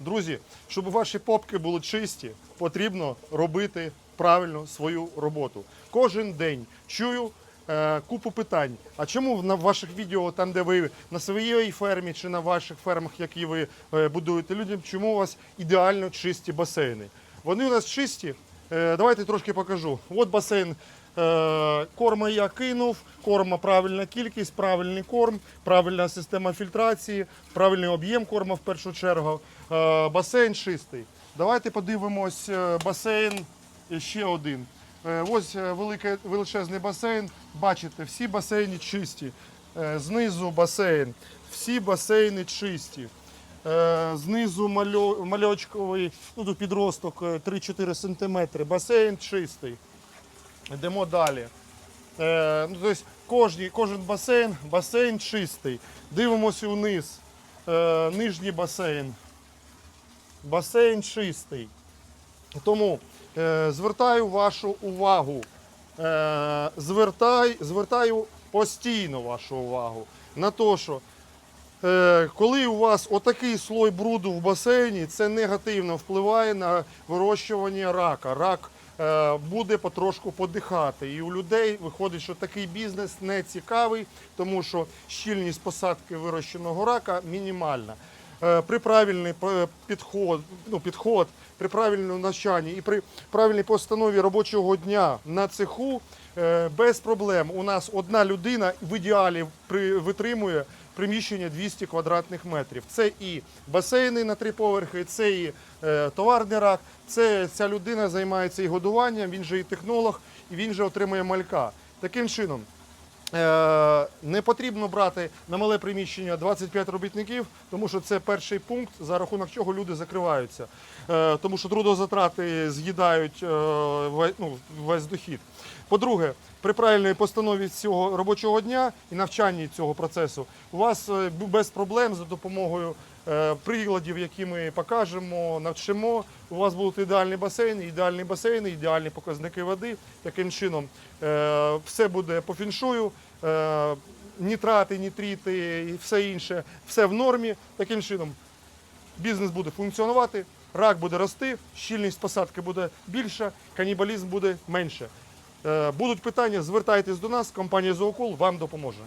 Друзі, щоб ваші попки були чисті, потрібно робити правильно свою роботу. Кожен день чую е, купу питань. А чому на ваших відео, там, де ви на своїй фермі чи на ваших фермах, які ви е, будуєте людям, чому у вас ідеально чисті басейни? Вони у нас чисті. Е, давайте трошки покажу. От басейн. Е, корма я кинув, корма правильна кількість, правильний корм, правильна система фільтрації, правильний об'єм корма в першу чергу. Е, басейн чистий. Давайте подивимось басейн ще один. Ось великий, величезний басейн. Бачите, всі басейни чисті. Знизу басейн. Всі басейни чисті. Е, Знизу мальочковий, ну тут підросток е, 3-4 см. Басейн чистий. Йдемо далі. Е, ну, тобто кожні, кожен басейн, басейн чистий. Дивимося вниз. Е, нижній басейн. Басейн чистий. Тому е, звертаю вашу увагу. Е, звертай, звертаю постійно вашу увагу на те, що Е, Коли у вас отакий слой бруду в басейні, це негативно впливає на вирощування рака. Рак е, буде потрошку подихати. І у людей виходить, що такий бізнес не цікавий, тому що щільність посадки вирощеного рака мінімальна. Е, При правильний е, підход, ну, підход, при правильному навчанні і при правильній постанові робочого дня на цеху е, без проблем. У нас одна людина в ідеалі витримує приміщення 200 квадратних метрів. Це і басейни на три поверхи, це і е, товарний рак. Це ця людина займається і годуванням, він же і технолог, і він же отримує малька. Таким чином. Е, Не потрібно брати на мале приміщення 25 робітників, тому що це перший пункт, за рахунок чого люди закриваються. Е, Тому що трудозатрати з'їдають е, ну, весь дохід. По-друге, при правильній постанові цього робочого дня і навчанні цього процесу у вас без проблем за допомогою приладів, які ми покажемо, навчимо. У вас будуть ідеальні басейни, ідеальні басейни, ідеальні показники води. Таким чином е, все буде по фіншую. е, Нітрати, нітрити і все інше, все в нормі. Таким чином бізнес буде функціонувати, рак буде рости, щільність посадки буде більша, канібалізм буде менше. Е, Будуть питання, звертайтесь до нас, компанія Зоокул вам допоможе.